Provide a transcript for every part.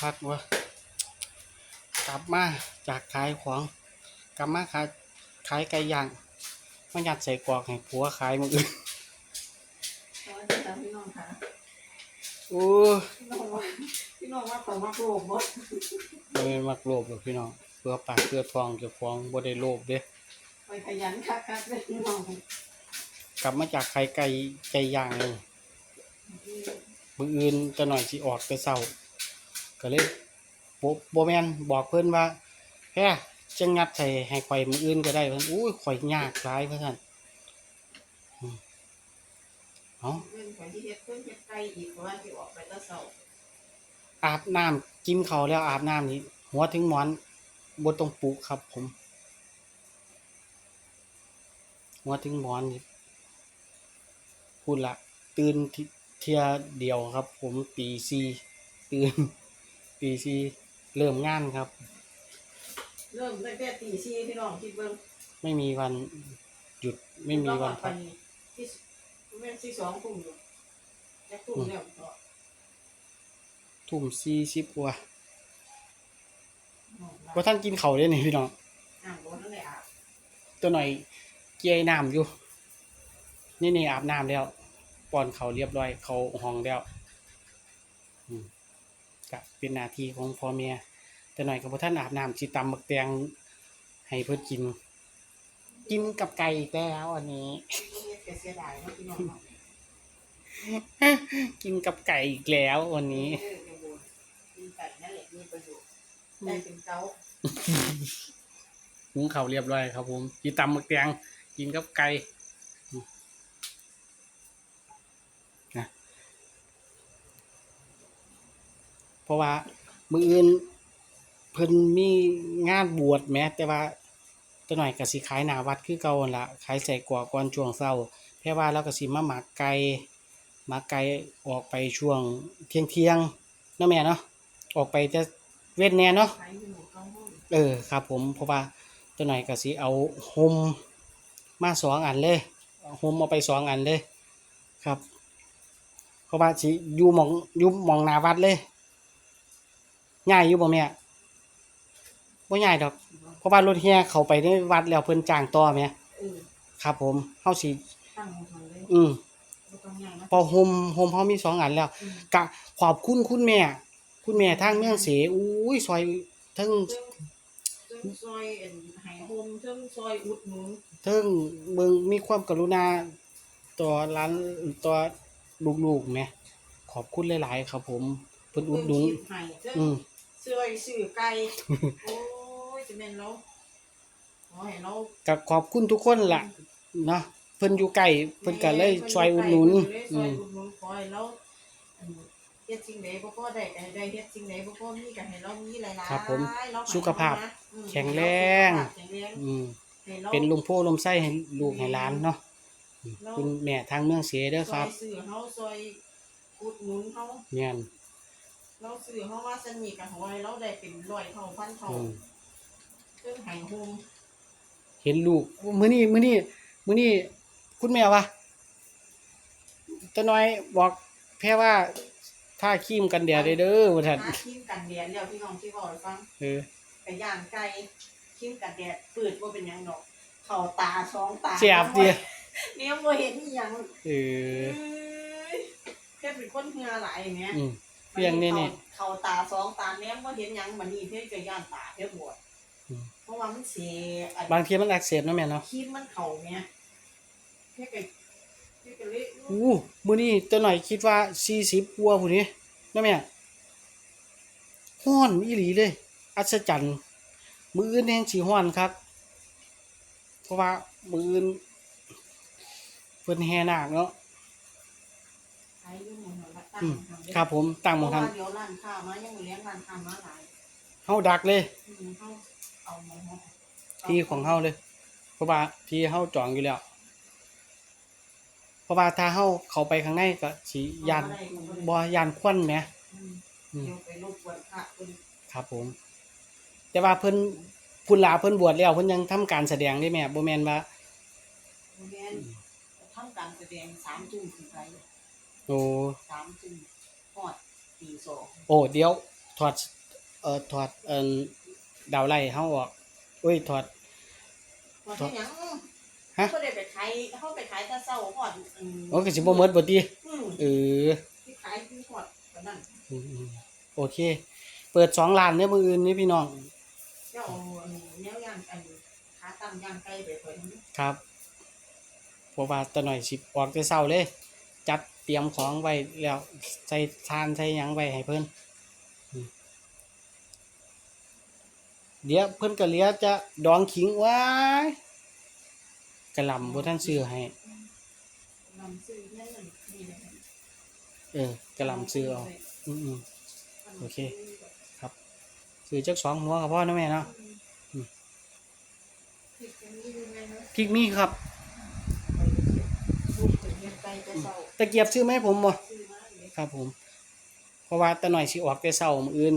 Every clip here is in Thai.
คักวะกลับมาจากขายของ กลับมาขายขายไก่ย่างมายัดใส่กรอกให้ผัวขายมืออื่นสวัสดีค่ะพี่น้องค่ะโอ้พี่น้องว่าพี่น้องว่าของมักโลภบ่บ่แม่นมักโลภหรอกพี่น้องเพื่อปากเพื่อทองเจ้าของบ่ได้โลภเด้ไปขยันคักคักเลยพี่น้องกลับมาจากขายไก่ไก่ย่างเลยมืออื่นจะหน่อยสิออกแต่เช้า ก็เลยบ่บ่แม่นบอกเพิ่นว่าแฮ่จังงัดใส่ให้ข่อยมืออื่นก็ได้เพิ่นอุ้ยข่อยยากหลายเพิ่นซั่นอืมเอ้าเพิ่นขอยสิเฮ็ดเพิ่นเฮ็ดไก่อีกเพราะว่าสิออกไปแตะเช้าอาบน้ำกินเขาวแล้วอาบน้ำนี่หัวถึงหมอนบนตรงปลุกครับ ผม หัวถึงหมอนนี่พูดละตื่นทิเทียเดียวครับ ผมปีซีตื่น ปีซีเริ่มงานครับ เริ่มตั้งแต่ตี4พี่น้องคิดเบิ่งไม่มีวันหยุดไม่มีวันไปพักที่แม่นสิ2ทุ่มอยู่จักทุ่มแล้วก็ทุ่มซีสิบกว่าน้องว่าท่านกินเขาวได้นี่พี่น้องอ่างบ่ทันได้อาบตัวหน่อยเกียร์น้ำอยู่ นี่นี่อาบน้ำแล้วป้อนเขาวเรียบร้อย เขาห้องแล้วอืม ก็เป็นหน้าที่ของพ่อแม่แต่หน่อยกับพ่ท่านอาบน้ำสิตำบักแตงให้เพื่อกิน กินกับไก่อีกแล้วอันนี้เฮ็ดก็เสียดายเนาะพี่น้องเนาะกินกับไก่อีกแล้ววันนี้เออยังบ่กินไก่นั่นแหละมีประโยชน์ได้เป็นเกาหุงเขาวเรียบร้อยครับผมสิตำบักแตงกินกับไก่อืมนะ เพราะว่ามืออื่นเพิ่นมีงานบวชแม้แต่ว่าจะหน่อยกสิขายหนาวัดคือเก่าหั่นละขายใส่กว่าก่อนช่วงเช้าแค่ว่าเราก็สิมาหมักไก่หมักไก่ออกไปช่วงเที่ยงเที่ยงๆเนาะแม่เนาะออกไปจะเว้นแน่เนาะเออครับผมเพราะว่าตัวหน่อยกสิเอาโฮมมาสองอันเลยโฮมเอาไปสองอันเลยครับเพราะว่าสิอยู่มองอยู่มองนาวัดเลย ง่ายอยู่บ่แม่บ่ง่ายดอก เพราะว่ารถเฮียเข้าไปในวัดแล้วเพิ่นจ้างต่อแม่เออครับ ผมเฮาสิตั้งของเลยอืมบ่ต้องย่างนะพอโฮมโฮมเฮามีสองอันแล้ว อืมกะขอบคุณคุณแม่ คุณแม่ทางเมืองเสอุ้ยซอยทั้งเทิงเทิงซอยเอ็นไห้โฮมเทิงซอยอุดหนุนเทิงเมืองมีความกรุณาต่อร้านต่อลูกๆแหมขอบคุณหลาย ๆ ครับ ผมเพิ่นอุดหนุนเทิงคิไห้เทิงอืม ซอยซื้อไก่โอ้ยจะแม่นเราขอให้เราก็ขอบคุณทุกคนล่ะเนาะเพิ่นอยู่ใกล้เพิ่นก็เลยช่วยอุดหนุนเพิ่นอืเลยมช่วยอุดหนุนขอให้เราอันเฮ็ดสิ่งใดบ่พอได้ก็ให้ได้เฮ็ดสิ่งใดบ่พอมีก็ให้เรามีหลายๆครับผมเราให้สุขภาพนะอืมแข็งแรงแข็งแรงอืมให้รา เป็นลุงโพลมไส้ให้ลูกให้หลานเนาะอืมคุณแม่ทางเมืองเสเด้อครับซอยซื้อเฮาซอยอุดหนุนเฮาแม่น เราซื้อเฮาว่าสนิทกับเฮาให้เราได้เป็นร้อยเท่าพันเท่าอืมเพิ่นให้โฮมเห็นลูกมื้อนี้มื้อนี้มื้อนี้คุณแม่ว่าตาน้อยบอกแพ่ว่าถ้าครีมกันแดดได้เด้อว่าซั่นหาคิมกันแดดแล้วพี่น้องที่บอกให้ฟังเออไปย่างไก่คิมกันแดดปืดบ่เป็นหยังดอก เข้าตาสองตาเสียบดิเนี่ยบ่เห็นอีหยังเออเอ้ยแค่เป็นคนเหงื่อไหลอย่างเงี้ยอืม เพียงนี่นี่ เข้าตาสองตาแนมบ่เห็นหยังบัดนี้เพิ่นก็ย่านตาเพิ่นบวดอืมเพราะว่ามันเสียอันบางทีมันอักเสบเนาะแม่เนาะคิมมันเข้าแม่เพิ่นก็เพิ่นก็เลยอู้มื้อนี้ตัวหน่อยคิดว่า40กว่าพุ่นนี่เนาะแม่ฮ้อนอีหลีเลย อัศจรรย์มื้ออื่นแฮงสิฮ้อนครับ เพราะว่ามื้ออื่นเพิ่นแห่นาคเนาะขายอยู่หมู่นั้นละตั้ง อืมทำได้ครับผมตั้งหมองเพทัราะนว่าเดี๋ยวร้านค้ามายังบ่เลี้ยงร้านค้ามาหลายเฮาดักเลย อืมเฮาเอาหมองเฮาที่ของเฮาเลย เพราะว่าที่เฮาจองอยู่แล้ว เพราะว่าถ้าเฮาเข้าไปข้างในก็สิยานบ่ยานควันแหมอืมอืม เดี๋ยวไปรบกวนพระเพิ่นครับผม แต่ว่าเพิ่นพุ่นลาเพิ่นบวชแล้วเพิ่นยังทำการแสดงได้แม่บ่แม่นว่า โรงเรียนทำการแสดงสามทุ่มถึงไป โอ้สามทุ่มฮอดตีสองโอ้เดี๋ยวถอดเอ่อถอดเอ่อดาวไล่เฮาออกโอ้ยถอดพอที่หยังฮะ เขาได้ไปขายเขาไปขายแตะเศร้าหอดอืมโอ้ก็สิบ่หมดบ่ติอืมเออที่ขายที่หอดกันนั่นอืมๆโอเค เปิดสองล้านเด้อมื้ออื่นนี่พี่น้องเจ้าเอาอันแนวย่างอันขาตั้งย่างไก่ไปเผยครับเพราะว่าตะหน่อยสิออกแต่เช้าเลย จัดเตรียมของไว้แล้วใส่ทานใส่ยังไว้ให้เพิ่นอืมเดี๋ยวเพิ่นก็เลียจะดองขิงไว้กระลำบ่ทันซื้อให้เออกระลำซื้อเอาอืมโอเคซื้อจักสองหัวก็พอนะแม่เนาะผิดอย่างนี้ยังไงเนาะพริกมีครับ ไปลูกถึงเฮ็ดไก่แต่เศร้าตะเกียบซื้อไหมาให้ผมบ่ซื้อมาเลยครับผม เพราะว่าตะหน่อยสิออกแต่เช้ามื้ออื่น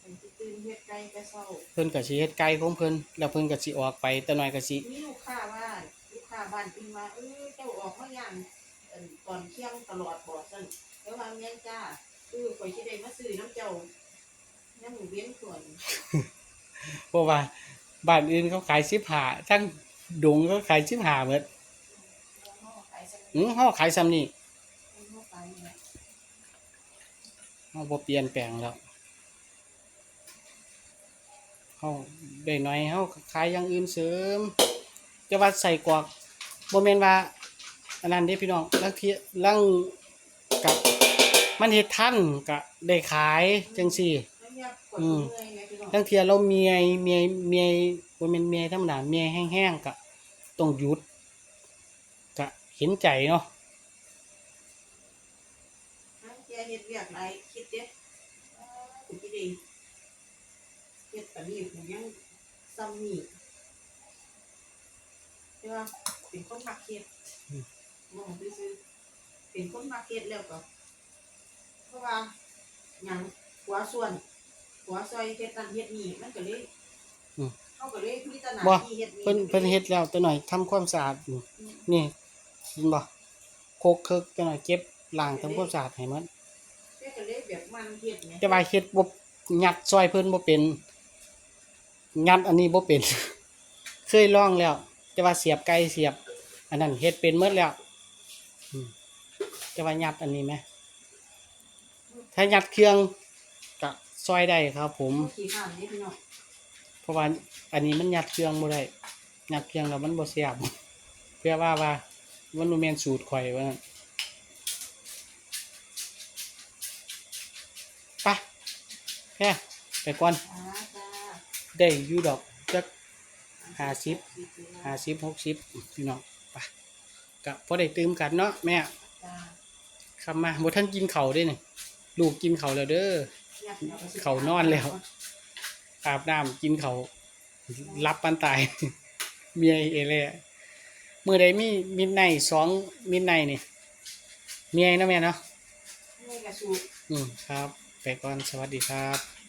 เป็นที่ตื่นเฮ็ดไก่แต่เศร้าเพิ่นก็สิเฮ็ดไก่ของเพิ่นแล้วเพิ่นก็สิออกไปตะหน่อยก็สิมีลูกค้าบ้านลูกค้าบ้านขึ้นมาเออเจ้าออกมาย่างเอิ่นตอนเที่ยงตลอดบ่ซั่นแล้วว่าแม่นจ้าเออข่อยสิได้มาซื้อน้ำเจ้าน้ำหมูเวียนส่วนเพราะว่าบ้านอื่นเขาขาย15ทั้งดงเขาขาย15หมดเฮาขายซั่น อือเฮาขายซ้ำนี่เฮาขายเนี่ยเฮาบ่เปลี่ยนแปลงแล้วเฮาได้น้อยเฮาขายอย่างอื่นเสริมแต่ว่าใส่กรอกบ่แม่นว่าอันนั้นเด้พี่น้องลางเทียลางกับมันเฮ็ดทันก็ได้ขายจังซี่อืมเมื่อยไงพี่น้องลางเทียเราเมียเมียเมียบ่แม่นเมียธรรมดาเมียแห้งๆก็ต้องหยุด เห็นใจเนาะทั้งแกเฮ็ดเวียกหลายคิดเด้อ้าวกูคิดเองเฮ็ดปานนี้กูยังซ้ำนี่ใช่ป่ะเป็นคนมักเฮ็ดมองไปซื้อเป็นคนมักเฮ็ดแล้วก็เพราะว่าหยังหัวส่วนหัวซอยเฮ็ดนั่นเฮ็ดนี่มันก็เลยเขาก็เลยมีแตหนาบ่ที่เฮ็ดนี่เพิ่นเพิ่นเฮ็ดแล้วแต่หน่อยทำความสะอาดอยู่นี่ เห็นบ่โคกเคิกแต่หน่อยเก็บล้างทำความสะอาดให้มันเพิ่นก็เลยแบบมันเฮ็ดไงแต่ว่าเฮ็ดบ่ยัดซอยเพิ่นบ่เป็นยัดอันนี้บ่เป็น เคยลองแล้ว แต่ว่าเสียบไก่เสียบ อันนั้นเฮ็ดเป็นหมดแล้วอืมแต่ว่ายัดอันนี้ไหมถ้ายัดเครื่องก็ซอยได้ครับ ผมขี้ข้านนี่พี่น้องเพราะว่าอันนี้มันยัดเครื่องบ่ได้ยัดเครื่องแล้วมันบ่แซ่บเพื่อว่าว่า มันบ่แมนสูตรข่อยว่าซั่นไปแค่ไปก่อนได้อยู่ดอกจักห้าสิบห้าสิบหกสิบพี่น้องไปก็พอได้ตื่มกันเนาะแม่จ้าคำมาบ่ท่านกินเข้าวเด้นี่ลูกกินเข้าแล้วเด้อเขานอนแล้วอาบน้ำกินเขารับปันตาย เมียเอเล่ มื้อใดมีมิดไนสองมิดไนนี่เมียนะแม่เนาะนี่กระสู อืมครับ ไปก่อน สวัสดีครับ